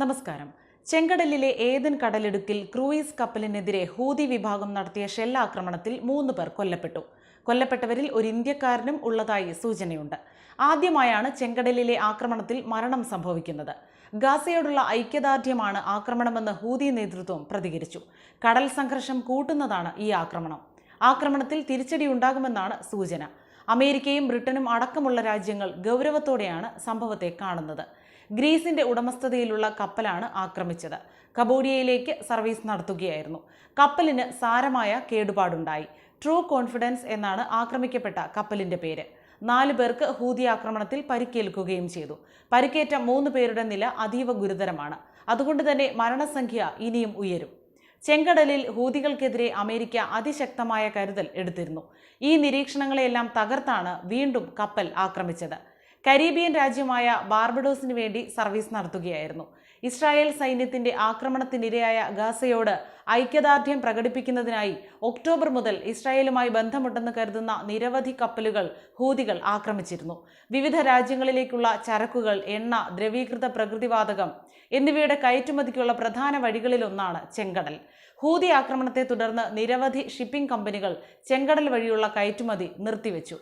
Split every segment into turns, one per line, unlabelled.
നമസ്കാരം. ചെങ്കടലിലെ ഏതൻ കടലിടുക്കിൽ cruise കപ്പലിനെതിരെ Houthi വിഭാഗം നടത്തിയ ഷെല്ലാക്രമണത്തിൽ മൂന്ന് പേർ കൊല്ലപ്പെട്ടു. കൊല്ലപ്പെട്ടവരിൽ ഒരു ഇന്ത്യക്കാരനും ഉള്ളതായി സൂചനയുണ്ട്. ആദ്യമായാണ് ചെങ്കടലിലെ ആക്രമണത്തിൽ മരണം സംഭവിക്കുന്നത്. ഗാസയോടുള്ള ഐക്യദാർഢ്യമാണ് ആക്രമണമെന്ന് ഹൂതി നേതൃത്വം പ്രതികരിച്ചു. കടൽ സംഘർഷം കൂട്ടുന്നതാണ് ഈ ആക്രമണം. ആക്രമണത്തിൽ തിരിച്ചടി ഉണ്ടാകുമെന്നാണ് സൂചന. അമേരിക്കയും ബ്രിട്ടനും അടക്കമുള്ള രാജ്യങ്ങൾ ഗൗരവത്തോടെയാണ് സംഭവത്തെ കാണുന്നത്. ഗ്രീസിന്റെ ഉടമസ്ഥതയിലുള്ള കപ്പലാണ് ആക്രമിച്ചത്. കബോഡിയയിലേക്ക് സർവീസ് നടത്തുകയായിരുന്നു. കപ്പലിന് സാരമായ കേടുപാടുണ്ടായി. ട്രൂ കോൺഫിഡൻസ് എന്നാണ് ആക്രമിക്കപ്പെട്ട കപ്പലിന്റെ പേര്. നാല് പേർക്ക് ഹൂതി ആക്രമണത്തിൽ പരിക്കേൽക്കുകയും ചെയ്തു. പരിക്കേറ്റ മൂന്ന് പേരുടെ നില അതീവ ഗുരുതരമാണ്. അതുകൊണ്ട് തന്നെ മരണസംഖ്യ ഇനിയും ഉയരും. ചെങ്കടലിൽ ഹൂതികൾക്കെതിരെ അമേരിക്ക അതിശക്തമായ കരുതൽ എടുത്തിരുന്നു. ഈ നിരീക്ഷണങ്ങളെല്ലാം തകർത്താണ് വീണ്ടും കപ്പൽ ആക്രമിച്ചത്. കരീബിയൻ രാജ്യമായ ബാർബഡോസിന് വേണ്ടി സർവീസ് നടത്തുകയായിരുന്നു. ഇസ്രായേൽ സൈന്യത്തിന്റെ ആക്രമണത്തിനിരയായ ഗാസയോട് ഐക്യദാർഢ്യം പ്രകടിപ്പിക്കുന്നതിനായി ഒക്ടോബർ മുതൽ ഇസ്രായേലുമായി ബന്ധമുണ്ടെന്ന് കരുതുന്ന നിരവധി കപ്പലുകൾ ഹൂതികൾ ആക്രമിച്ചിരുന്നു. വിവിധ രാജ്യങ്ങളിലേക്കുള്ള ചരക്കുകൾ എണ്ണ ദ്രവീകൃത പ്രകൃതിവാതകം എന്നിവയുടെ കയറ്റുമതിക്കുള്ള പ്രധാന വഴികളിലൊന്നാണ് ചെങ്കടൽ. ഹൂതി ആക്രമണത്തെ തുടർന്ന് നിരവധി ഷിപ്പിംഗ് കമ്പനികൾ ചെങ്കടൽ വഴിയുള്ള കയറ്റുമതി നിർത്തിവെച്ചു.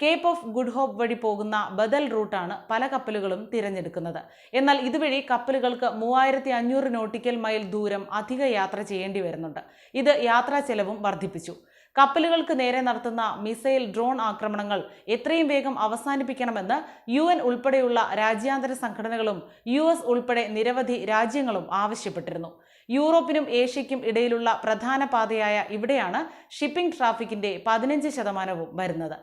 കേപ്പ് ഓഫ് ഗുഡ് ഹോപ്പ് വഴി പോകുന്ന ബദൽ റൂട്ടാണ് പല കപ്പലുകളും തിരഞ്ഞെടുക്കുന്നത്. എന്നാൽ ഇതുവഴി കപ്പലുകൾക്ക് മൂവായിരത്തി അഞ്ഞൂറ് നോട്ടിക്കൽ മൈൽ ദൂരം അധിക യാത്ര ചെയ്യേണ്ടി വരുന്നുണ്ട്. ഇത് യാത്രാ ചെലവും വർദ്ധിപ്പിച്ചു. കപ്പലുകൾക്ക് നേരെ നടത്തുന്ന മിസൈൽ ഡ്രോൺ ആക്രമണങ്ങൾ എത്രയും വേഗം അവസാനിപ്പിക്കണമെന്ന് യു എൻ ഉൾപ്പെടെയുള്ള രാജ്യാന്തര സംഘടനകളും യു എസ് ഉൾപ്പെടെ നിരവധി രാജ്യങ്ങളും ആവശ്യപ്പെട്ടിരുന്നു. യൂറോപ്പിനും ഏഷ്യയ്ക്കും ഇടയിലുള്ള പ്രധാന പാതയായ ഇവിടെയാണ് ഷിപ്പിംഗ് ട്രാഫിക്കിന്റെ പതിനഞ്ച് ശതമാനവും വരുന്നത്.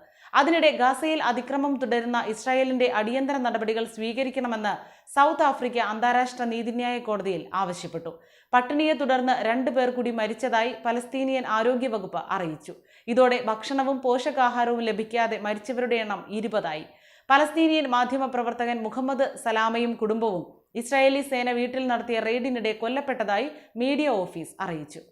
അതിനിടെ ഗാസയിൽ അതിക്രമം തുടരുന്ന ഇസ്രായേലിന്റെ അടിയന്തര നടപടികൾ സ്വീകരിക്കണമെന്ന് സൗത്ത് ആഫ്രിക്ക അന്താരാഷ്ട്ര നീതിന്യായ കോടതിയിൽ ആവശ്യപ്പെട്ടു. പട്ടിണിയെ തുടർന്ന് രണ്ടു പേർ കൂടി മരിച്ചതായി പലസ്തീനിയൻ ആരോഗ്യവകുപ്പ് അറിയിച്ചു. ഇതോടെ ഭക്ഷണവും പോഷകാഹാരവും ലഭിക്കാതെ മരിച്ചവരുടെ എണ്ണം ഇരുപതായി. പലസ്തീനിയൻ മാധ്യമപ്രവർത്തകൻ മുഹമ്മദ് സലാമയും കുടുംബവും ഇസ്രായേലി സേന വീട്ടിൽ നടത്തിയ റെയ്ഡിനിടെ കൊല്ലപ്പെട്ടതായി മീഡിയ ഓഫീസ് അറിയിച്ചു.